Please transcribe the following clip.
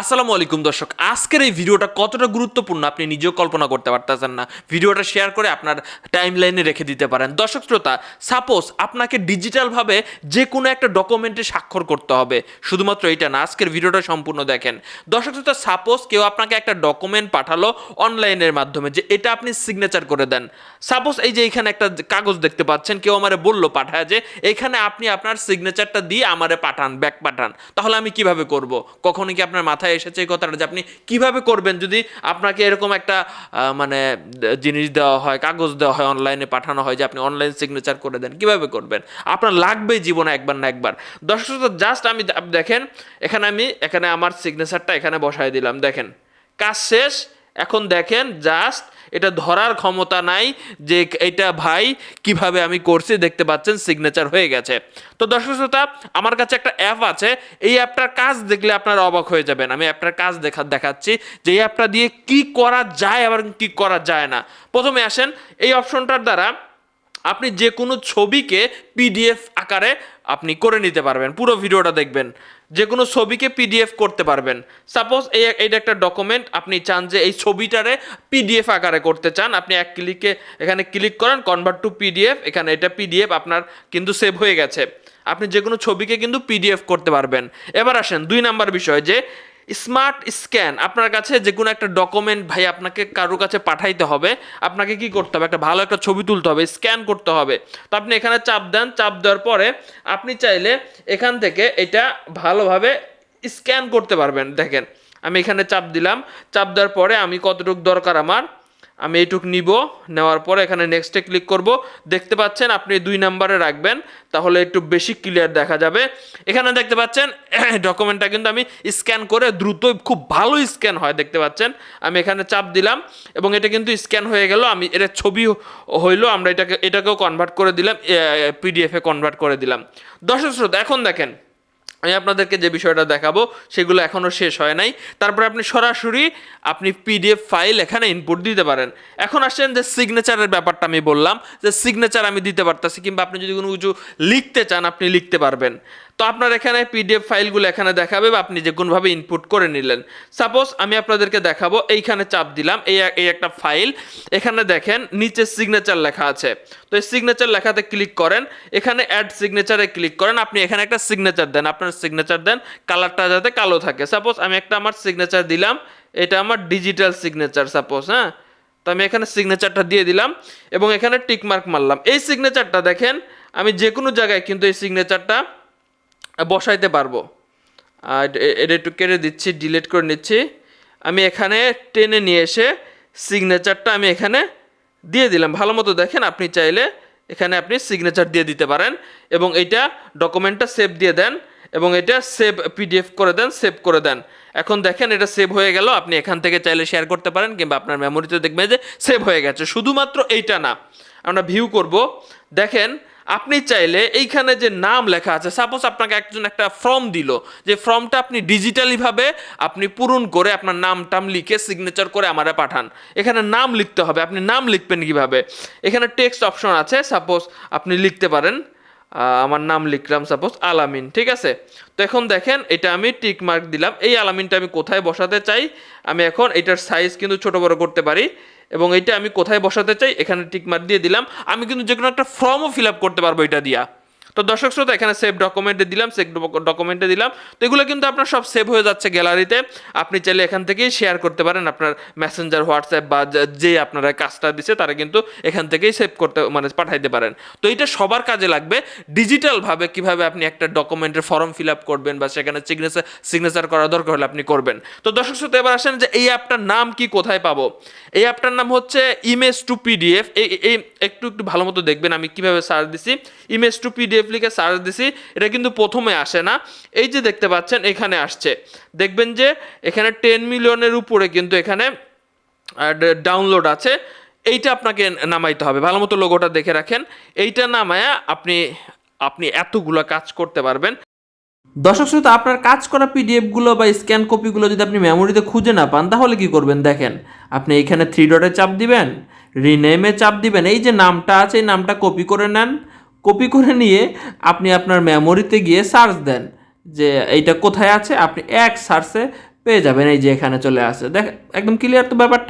আসসালামু আলাইকুম দর্শক, আজকের এই ভিডিওটা কতটা গুরুত্বপূর্ণ আপনি নিজেও কল্পনা করতে পারতেছেন না। ভিডিওটা শেয়ার করে আপনার টাইম লাইনে রেখে দিতে পারেন। দর্শক শ্রোতা সাপোজ আপনাকে ডিজিটালভাবে যে কোনো একটা ডকুমেন্টে স্বাক্ষর করতে হবে। শুধুমাত্র এইটা না, আজকের ভিডিওটা সম্পূর্ণ দেখেন। দর্শক শ্রোতা সাপোজ কেউ আপনাকে একটা ডকুমেন্ট পাঠালো অনলাইনের মাধ্যমে যে এটা আপনি সিগনেচার করে দেন। সাপোজ এই যে এখানে একটা কাগজ দেখতে পাচ্ছেন, কেউ আমারে বলল পাঠায় যে, এখানে আপনি আপনার সিগনেচারটা দিয়ে আমারে পাঠান ব্যাক পাঠান। তাহলে আমি কীভাবে করব? কখনো কি আপনার মাথায় এসেছে এই কথাটা যে আপনি কীভাবে করবেন? যদি আপনাকে এরকম একটা মানে জিনিস দেওয়া হয়, কাগজ দেওয়া হয় অনলাইনে পাঠানো হয় যে আপনি অনলাইন সিগনেচার করে দেন, কীভাবে করবেন? আপনার লাগবে জীবনে একবার না একবার। দর্শক জাস্ট আমি দেখেন, এখানে আমি, এখানে আমার সিগনেচারটা এখানে বসায় দিলাম। দেখেন, কাজ শেষ, এখন দেখেন জাস্ট এটা ধরার ক্ষমতা নাই যে এটা ভাই কীভাবে আমি করছি, দেখতে পাচ্ছেন সিগনেচার হয়ে গেছে। তো দর্শক শ্রোতা, আমার কাছে একটা অ্যাপ আছে। এই অ্যাপটার কাজ দেখলে আপনারা অবাক হয়ে যাবেন। আমি অ্যাপটার কাজ দেখা, দেখাচ্ছি যে এই অ্যাপটা দিয়ে কি করা যায় আবার কি করা যায় না। প্রথমে আসেন, এই অপশনটার দ্বারা আপনি যে কোনো ছবিকে পিডিএফ আকারে আপনি করে নিতে পারবেন। পুরো ভিডিওটা দেখবেন। যে কোনো ছবিকে পিডিএফ করতে পারবেন। সাপোজ এই এটা একটা ডকুমেন্ট আপনি চান যে এই ছবিটারে পিডিএফ আকারে করতে চান, আপনি এক ক্লিকে এখানে ক্লিক করেন কনভার্ট টু পিডিএফ এখানে এটা পিডিএফ আপনার কিন্তু সেভ হয়ে গেছে। আপনি যে কোনো ছবিকে কিন্তু পিডিএফ করতে পারবেন। এবার আসেন দুই নাম্বার বিষয় যে স্মার্ট স্ক্যান। আপনার কাছে যে কোনো একটা ডকুমেন্ট ভাই আপনাকে কারও কাছে পাঠাইতে হবে। আপনাকে কি করতে হবে? একটা ভালো একটা ছবি তুলতে হবে, স্ক্যান করতে হবে। তো আপনি এখানে চাপ দেন। চাপ দেওয়ার পরে আপনি চাইলে এখান থেকে এটা ভালোভাবে স্ক্যান করতে পারবেন। দেখেন, আমি এখানে চাপ দিলাম। চাপ দেওয়ার পরে আমি কতটুকু দরকার আমার? আমি এইটুক নিব, নেওয়ার পরে এখানে নেক্সটে ক্লিক করব। দেখতে পাচ্ছেন আপনি দুই নাম্বারে রাখবেন, তাহলে একটু বেশি ক্লিয়ার দেখা যাবে। এখানে দেখতে পাচ্ছেন ডকুমেন্টটা কিন্তু আমি স্ক্যান করে দ্রুত খুব ভালো স্ক্যান হয়, দেখতে পাচ্ছেন। আমি এখানে চাপ দিলাম, এবং এটা কিন্তু স্ক্যান হয়ে গেল। আমি, এটা ছবি হইল, আমরা এটাকে, এটাকেও কনভার্ট করে দিলাম পিডিএফে কনভার্ট করে দিলাম। দর্শক শ্রোতা, এখন দেখেন আমি আপনাদেরকে যে বিষয়টা দেখাবো, সেগুলো এখনও শেষ হয় নাই। তারপরে আপনি সরাসরি আপনি পিডিএফ ফাইল এখানে ইনপুট দিতে পারেন। এখন আসছেন যে সিগনেচারের ব্যাপারটা আমি বললাম, যে সিগনেচার আমি দিতে পারতেছি, কিংবা আপনি যদি কোনো কিছু লিখতে চান, আপনি লিখতে পারবেন। তো আপনার এখানে পিডিএফ ফাইলগুলো এখানে দেখাবে বা আপনি যে কোনোভাবে ইনপুট করে নিলেন। সাপোজ আমি আপনাদেরকে দেখাবো, এইখানে চাপ দিলাম, এই এই একটা ফাইল এখানে দেখেন, নিচে সিগনেচার লেখা আছে। তো এই সিগনেচার লেখাতে ক্লিক করেন। এখানে অ্যাড সিগনেচারে ক্লিক করেন। আপনি এখানে একটা সিগনেচার দেন। আপনার সিগনেচার দেন কালারটা যাতে কালো থাকে। সাপোজ আমি একটা আমার সিগনেচার দিলাম, এটা আমার ডিজিটাল সিগনেচার সাপোজ হ্যাঁ? তো আমি এখানে সিগনেচারটা দিয়ে দিলাম এবং এখানে টিকমার্ক মারলাম। এই সিগনেচারটা দেখেন, আমি যে কোনো জায়গায় কিন্তু এই সিগনেচারটা বসাইতে পারব। আর এটা একটু কেটে দিচ্ছি ডিলিট করে নিচ্ছি। আমি এখানে টেনে নিয়ে এসে সিগনেচারটা আমি এখানে দিয়ে দিলাম। ভালো মতো দেখেন, আপনি চাইলে এখানে আপনি সিগনেচার দিয়ে দিতে পারেন এবং এইটা ডকুমেন্টটা সেভ দিয়ে দেন এবং এটা সেভ পিডিএফ করে দেন সেভ করে দেন। এখন দেখেন, এটা সেভ হয়ে গেল। আপনি এখান থেকে চাইলে শেয়ার করতে পারেন কিংবা আপনার মেমোরিতে দেখবেন যে সেভ হয়ে গেছে। শুধুমাত্র এইটা না, আমরা ভিউ করব। দেখেন আপনি চাইলে এইখানে যে নাম লেখা আছে সাপোজ আপনাকে একজন একটা ফর্ম দিল, যে ফর্মটা আপনি ডিজিটালিভাবে আপনি পূরণ করে আপনার নাম টাম লিখে সিগনেচার করে আমারে পাঠান। এখানে নাম লিখতে হবে, আপনি নাম লিখবেন কীভাবে? এখানে টেক্সট অপশন আছে সাপোজ আপনি লিখতে পারেন আমার নাম লিখলাম সাপোজ আলামিন, ঠিক আছে? তো এখন দেখেন, এটা আমি টিক মার্ক দিলাম, এই আলামিনটা আমি কোথায় বসাতে চাই? আমি এখন এটার সাইজ কিন্তু ছোট বড় করতে পারি। এবং এটা আমি কোথায় বসাতে চাই? এখানে টিক মার দিয়ে দিলাম। আমি কিন্তু যে কোনো একটা ফর্মও ফিল আপ করতে পারব এটা দিয়া। তো দর্শক শ্রোতা, এখানে সেভ ডকুমেন্টে দিলাম সেভ ডকুমেন্টে দিলাম। তো এগুলো কিন্তু আপনার সব সেভ হয়ে যাচ্ছে গ্যালারিতে আপনি চাইলে এখান থেকেই শেয়ার করতে পারেন আপনার মেসেঞ্জার হোয়াটসঅ্যাপ বা যে আপনারা কাজটা দিছে, তারা কিন্তু এখান থেকেই সেভ করতে মানে পাঠাইতে পারেন। তো এটা সবার কাজে লাগবে। ডিজিটালভাবে কীভাবে আপনি একটা ডকুমেন্টের ফর্ম ফিল আপ করবেন বা সেখানে সিগনেচার সিগনেচার করা দরকার হলে আপনি করবেন। তো দর্শক শ্রোতা, এবার আসেন যে এই অ্যাপটার নাম কি, কোথায় পাবো? এই অ্যাপটার নাম হচ্ছে ইমেজ টু পিডিএফ এই একটু একটু ভালো মতো দেখবেন আমি কীভাবে সার্চ দিছি। ইমেজ টু পিডিএফ লিখে সার্চ দিছি, এটা কিন্তু প্রথমে আসে না। এই যে দেখতে পাচ্ছেন, এখানে আসছে। দেখবেন যে এখানে টেন মিলিয়নের উপরে কিন্তু এখানে ডাউনলোড আছে। এইটা আপনাকে নামাইতে হবে। ভালো মতো লোগোটা দেখে রাখেন। এইটা নামায়া আপনি আপনি এতগুলো কাজ করতে পারবেন। দর্শক শ্রোতা, আপনার কাজ করা পিডিএফগুলো বা স্ক্যান কপিগুলো যদি আপনি মেমোরিতে খুঁজে না পান, তাহলে কি করবেন দেখেন? আপনি এখানে থ্রি ডটে চাপ দিবেন রিনেমে চাপ দিবেন। এই যে নামটা আছে, এই নামটা কপি করে নেন। কপি করে নিয়ে আপনি আপনার মেমোরিতে গিয়ে সার্চ দেন যে এইটা কোথায় আছে, আপনি এক সার্চে পেয়ে যাবেন, এই যে এখানে চলে আসে। দেখ, একদম ক্লিয়ার তো ব্যাপারটা?